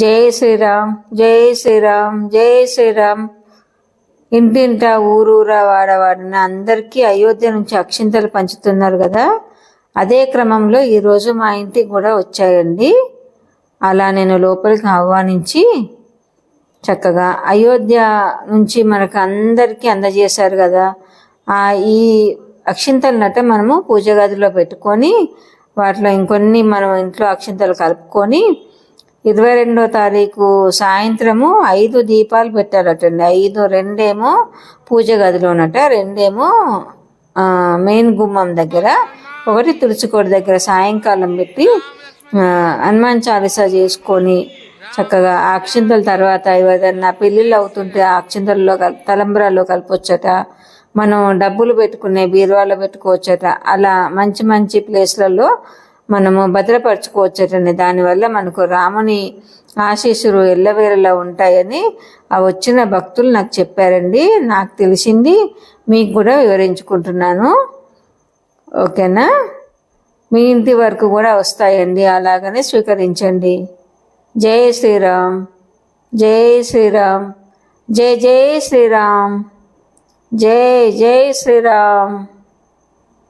జై శ్రీరామ్ జై శ్రీరామ్ జై శ్రీరామ్. ఇంటింటా ఊరూరా వాడవాడిన అందరికీ అయోధ్య నుంచి అక్షింతలు పంచుతున్నారు కదా. అదే క్రమంలో ఈరోజు మా ఇంటికి కూడా వచ్చాయండి. అలా నేను లోపలికి ఆహ్వానించి చక్కగా అయోధ్య నుంచి మనకు అందరికీ అందజేశారు కదా. ఆ ఈ అక్షింతలనట మనము పూజ గదిలో పెట్టుకొని వాటిలో ఇంకొన్ని మనం ఇంట్లో అక్షింతలు కలుపుకొని ఇరవై రెండో తారీఖు సాయంత్రము ఐదు దీపాలు పెట్టారటండి. ఐదు రెండేమో పూజ గదిలోనట రెండేమో మెయిన్ గుమ్మం దగ్గర ఒకటి తులసికోట దగ్గర సాయంకాలం పెట్టి హనుమాన్ చాలీసా చేసుకొని చక్కగా అక్షింతల తర్వాత ఏదన్నా పెళ్ళిళ్ళు అవుతుంటే అక్షింతల్లో కల్ తలంబరాల్లో కలిపొచ్చట మనం డబ్బులు పెట్టుకునే బీరువాలో పెట్టుకోవచ్చట. అలా మంచి మంచి ప్లేస్లలో మనము భద్రపరచుకోవచ్చటండి. దానివల్ల మనకు రాముని ఆశీస్సులు ఎల్లవేళలా ఉంటాయని ఆ వచ్చిన భక్తులు నాకు చెప్పారండి. నాకు తెలిసింది. మీకు కూడా వివరించుకుంటున్నాను. ఓకేనా? మీ ఇంటి వరకు కూడా వస్తాయండి. అలాగనే స్వీకరించండి. జై శ్రీరామ్. జై శ్రీరామ్. జై జై శ్రీరామ్. జై జై శ్రీరామ్.